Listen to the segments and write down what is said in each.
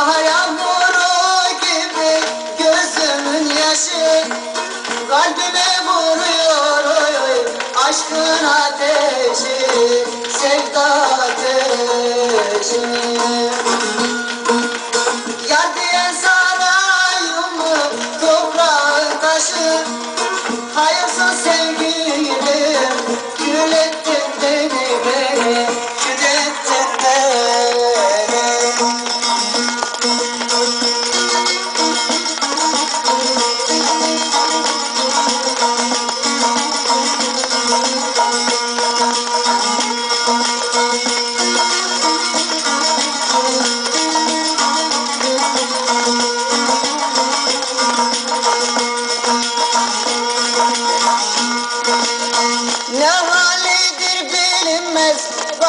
Bahar yağmuru gibi gözümün yaşı. Kalbime vuruyor oy oy. Aşkın ateşi Sevda ateşi. Yar diyen sarayımı toprağın taşı. Hayır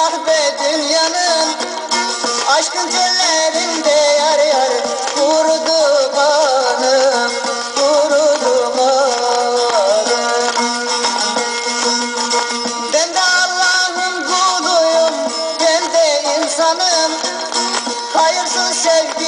vahbe dünyanın Aşkın çöllerinde yar yar kurudu kanım Kurudu kanım Ben de Allah'ın kuluyum ben de insanım. Hayırsız sevgilim